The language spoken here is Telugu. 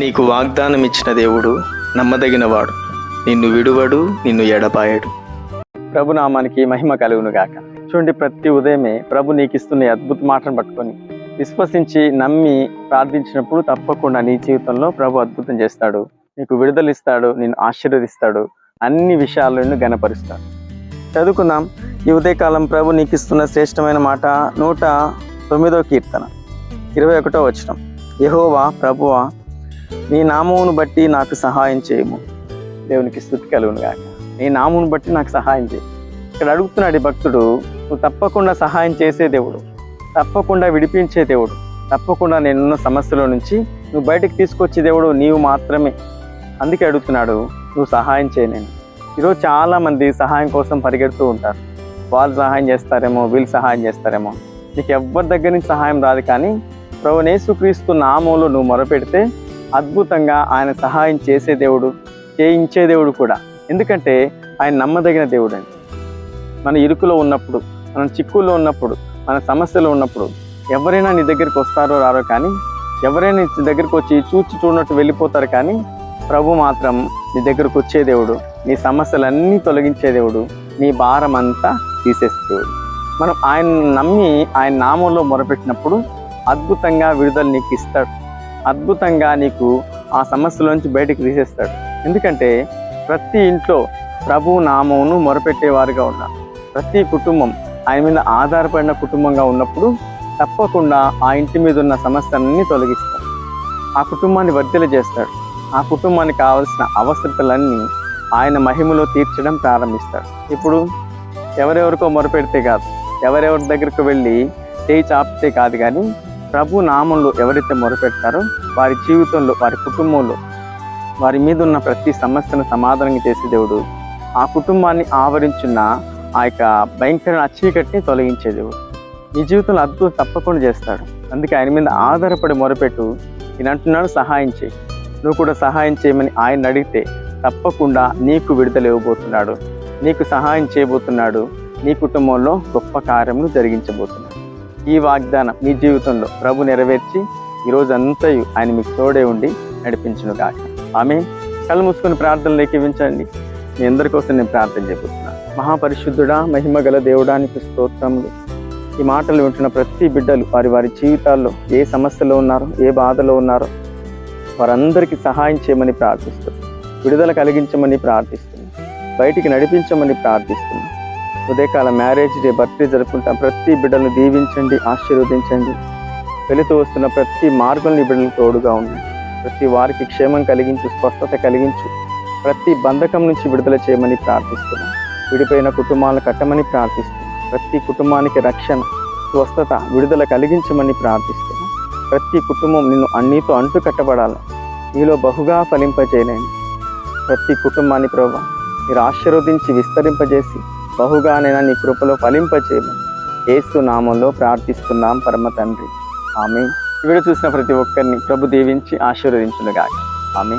నీకు వాగ్దానం ఇచ్చిన దేవుడు నమ్మదగినవాడు. నిన్ను విడువడు నిన్ను ఎడపాయడు ప్రభు నామానికి మహిమ కలుగును గాక. చూడండి ప్రతి ఉదయమే ప్రభు నీకు ఇస్తున్న అద్భుత మాటను పట్టుకొని విశ్వసించి నమ్మి ప్రార్థించినప్పుడు తప్పకుండా నీ జీవితంలో ప్రభు అద్భుతం చేస్తాడు. నీకు విడుదల ఇస్తాడు నిన్ను ఆశీర్వదిస్తాడు అన్ని విషయాలను గణపరుస్తాడు గనపరుస్తాడు చదువుకుందాం. ఈ ఉదయకాలం ప్రభు నీకు ఇస్తున్న శ్రేష్టమైన మాట నూట తొమ్మిదో కీర్తన ఇరవై ఒకటో వచనం. యహోవా ప్రభువా నీ నామమును బట్టి నాకు సహాయం చేయము. దేవునికి స్థుతి కలుగును గాక. నీ నామమును బట్టి నాకు సహాయం చేయి. ఇక్కడ అడుగుతున్నాడు భక్తుడు నువ్వు తప్పకుండా సహాయం చేసే దేవుడు. తప్పకుండా విడిపించే దేవుడు. తప్పకుండా నేనున్న సమస్యలో నుంచి నువ్వు బయటకు తీసుకొచ్చే దేవుడు నీవు మాత్రమే. అందుకే అడుగుతున్నాడు నువ్వు సహాయం చేయలేను నేను. ఈరోజు చాలామంది సహాయం కోసం పరిగెడుతూ ఉంటారు. వాళ్ళు సహాయం చేస్తారేమో వీళ్ళు సహాయం చేస్తారేమో. నీకు ఎవరి దగ్గర నుంచి సహాయం రాదు కానీ ప్రభు నేసుక్రీస్తు నామంలో నువ్వు మొరపెడితే అద్భుతంగా ఆయన సహాయం చేసే దేవుడు చేయించే దేవుడు కూడా. ఎందుకంటే ఆయన నమ్మదగిన దేవుడు అండి మన ఇరుకులో ఉన్నప్పుడు మనం చిక్కుల్లో ఉన్నప్పుడు మన సమస్యలో ఉన్నప్పుడు ఎవరైనా నీ దగ్గరికి వస్తారో రారో కానీ ఎవరైనా నీ దగ్గరికి వచ్చి చూచి చూడనట్టు వెళ్ళిపోతారు కానీ ప్రభు మాత్రం నీ దగ్గరకు వచ్చే దేవుడు నీ సమస్యలన్నీ తొలగించే దేవుడు నీ భారం అంతా తీసేసే దేవుడు. మనం ఆయన నమ్మి ఆయన నామంలో మొరపెట్టినప్పుడు అద్భుతంగా విడుదల నీకు ఇస్తాడు. అద్భుతంగా నీకు ఆ సమస్యలోంచి బయటకు తీసేస్తాడు. ఎందుకంటే ప్రతి ఇంట్లో ప్రభు నామమును మొరపెట్టేవారుగా ఉన్నారు ప్రతి కుటుంబం ఆయన మీద ఆధారపడిన కుటుంబంగా ఉన్నప్పుడు తప్పకుండా ఆ ఇంటి మీద ఉన్న సమస్యలన్నీ తొలగిస్తాడు. ఆ కుటుంబాన్ని వర్ధల చేస్తాడు. ఆ కుటుంబానికి కావలసిన అవసరతలన్నీ ఆయన మహిమలో తీర్చడం ప్రారంభిస్తాడు. ఇప్పుడు ఎవరెవరికో మొరపెడితే కాదు ఎవరెవరి దగ్గరకు వెళ్ళి చేయి చాపితే కాదు కానీ ప్రభు నామంలో ఎవరైతే మొరపెడతారో వారి జీవితంలో వారి కుటుంబంలో వారి మీద ఉన్న ప్రతి సమస్యను సమాధానం చేసే దేవుడు. ఆ కుటుంబాన్ని ఆవరించిన ఆ యొక్క భయంకర చీకటిని తొలగించే దేవుడు. నీ జీవితంలో అద్భుతం తప్పకుండా చేస్తాడు. అందుకే ఆయన మీద ఆధారపడి మొరపెట్టు. నేను అంటున్నాడు సహాయం చేయి. నువ్వు కూడా సహాయం చేయమని ఆయన అడిగితే తప్పకుండా నీకు విడుదల ఇవ్వబోతున్నాడు. నీకు సహాయం చేయబోతున్నాడు. నీ కుటుంబంలో గొప్ప కార్యములు జరిగించబోతున్నాడు ఈ వాగ్దానం మీ జీవితంలో ప్రభు నెరవేర్చి ఈ రోజు అంతయు ఆయన మీకు తోడే ఉండి నడిపించును కాక ఆమె కళ్ళు మూసుకుని ప్రార్థనలు లేఖించండి. మీ అందరి కోసం నేను ప్రార్థన చేయబోతున్నాను మహాపరిశుద్ధుడా మహిమ గల దేవుడానికి స్తోత్రములు. ఈ మాటలు వింటున్న ప్రతి బిడ్డలు వారి వారి జీవితాల్లో ఏ సమస్యలో ఉన్నారో ఏ బాధలో ఉన్నారో వారందరికీ సహాయం చేయమని ప్రార్థిస్తున్నాను విడుదల కలిగించమని ప్రార్థిస్తుంది బయటికి నడిపించమని ప్రార్థిస్తున్నాను ఉదయకాల మ్యారేజ్ డే బర్త్డే జరుపుకుంటాం. ప్రతి బిడ్డలను దీవించండి ఆశీర్వదించండి. వెళుతూ వస్తున్న ప్రతి మార్గంలో బిడ్డలు తోడుగా ఉంది ప్రతి వారికి క్షేమం కలిగించు స్వస్థత కలిగించు. ప్రతి బంధకం నుంచి విడుదల చేయమని ప్రార్థిస్తున్నాం. విడిపోయిన కుటుంబాలను కట్టమని ప్రార్థిస్తున్నాం. ప్రతి కుటుంబానికి రక్షణ స్వస్థత విడుదల కలిగించమని ప్రార్థిస్తున్నాం. ప్రతి కుటుంబం నిన్ను అన్నితో అంటు కట్టబడాలి. నీలో బహుగా ఫలింపజేయలేండి ప్రతి కుటుంబాన్ని ప్రభావ మీరు ఆశీర్వదించి విస్తరింపజేసి బహుగానైనా నీ కృపలో ఫలింపచేయమని ఏసు నామంలో ప్రార్థిస్తున్నాం పరమ తండ్రి. ఆమె వీడియో చూసిన ప్రతి ఒక్కరిని ప్రభు దీవించి ఆశీర్వదించునుగాక. ఆమె